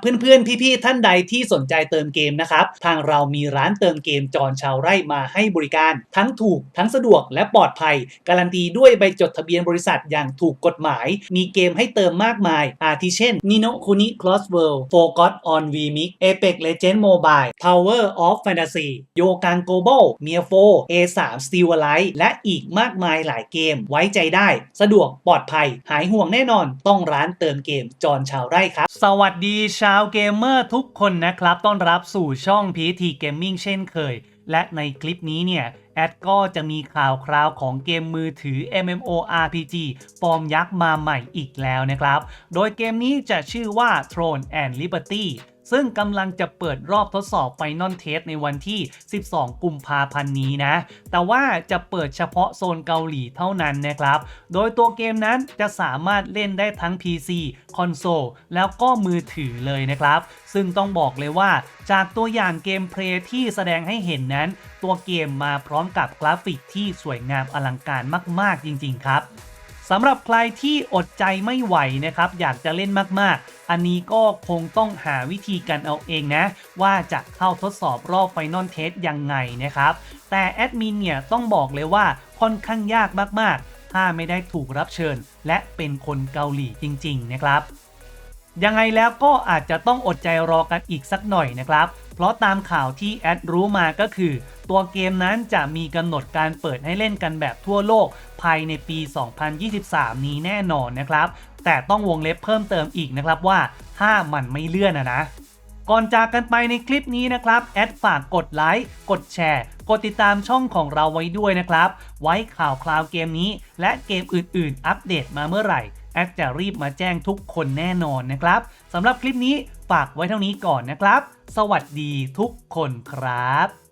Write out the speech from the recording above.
เพื่อนๆ พี่ๆ ท่านใดที่สนใจเติมเกมนะครับ ทางเรามีร้านเติมเกมจอนชาวไร่มาให้บริการ ทั้งถูกทั้งสะดวกและปลอดภัย การันตีด้วยใบจดทะเบียนบริษัทอย่างถูกกฎหมาย มีเกมให้เติมมากมาย อาทิเช่น Nino Kuni Cross World Forgot on VMix Apex Legend Mobile Tower of Fantasy โยกัง Global m i a 4 A3 Steel Alive และอีกมากมายหลายเกมไว้ใจได้ สะดวกปลอดภัย หายห่วงแน่นอนต้องร้านเติมเกมจอนชาวไร่ครับ สวัสดีชาาวเกมเมอร์ทุกคนนะครับ ต้อนรับสู่ช่อง PT Gaming เช่นเคย และในคลิปนี้เนี่ย แอดก็จะมีข่าวคราวของเกมมือถือ MMORPG ฟอร์มยักษ์มาใหม่อีกแล้วนะครับ โดยเกมนี้จะชื่อว่า Throne and Liberty ซึ่งกำลังจะเปิดรอบทดสอบไฟนอลเทสในวันที่ 12 กุมภาพันธ์นี้นะ แต่ว่าจะเปิดเฉพาะโซนเกาหลีเท่านั้นนะครับ โดยตัวเกมนั้นจะสามารถเล่นได้ทั้ง PC คอนโซลแล้วก็มือถือเลยนะครับ ซึ่งต้องบอกเลยว่าจากตัวอย่างเกมเพลย์ที่แสดงให้เห็นนั้น ตัวเกมมาพร้อมกับกราฟิกที่สวยงามอลังการมาก ๆ จริง ๆ ครับ สำหรับใครที่อดใจไม่ไหวนะครับ อยากจะเล่นมากๆ อันนี้ก็คงต้องหาวิธีกันเอาเองนะ ว่าจะเข้าทดสอบรอบไฟนอลเทสยังไงนะครับ แต่แอดมินเนี่ยต้องบอกเลยว่าค่อนข้างยากมากๆ ถ้าไม่ได้ถูกรับเชิญ และเป็นคนเกาหลีจริง ๆ นะครับยังไงแล้วก็อาจจะต้องอดใจรอกันอีกสักหน่อยนะครับ ราะตามข่าวที่แอดรู้มาก็คือ ตัวเกมนั้นจะมีกำหนดการเปิดให้เล่นกันแบบทั่วโลก ภายในปี 2023 นี้แน่นอนนะครับ แต่ต้องวงเล็บเพิ่มเติมอีกนะครับว่า ถ้ามันไม่เลื่อนอะนะก่อนจากกันไปในคลิปนี้นะครับ แอดฝากกดไลค์ กดแชร์ กดติดตามช่องของเราไว้ด้วยนะครับ ไว้ข่าวคราวเกมนี้ และเกมอื่น ๆ อัปเดตมาเมื่อไหร่ แอดจะรีบมาแจ้งทุกคนแน่นอนนะครับสำหรับคลิปนี้ฝากไว้เท่านี้ก่อนนะครับ สวัสดีทุกคนครับ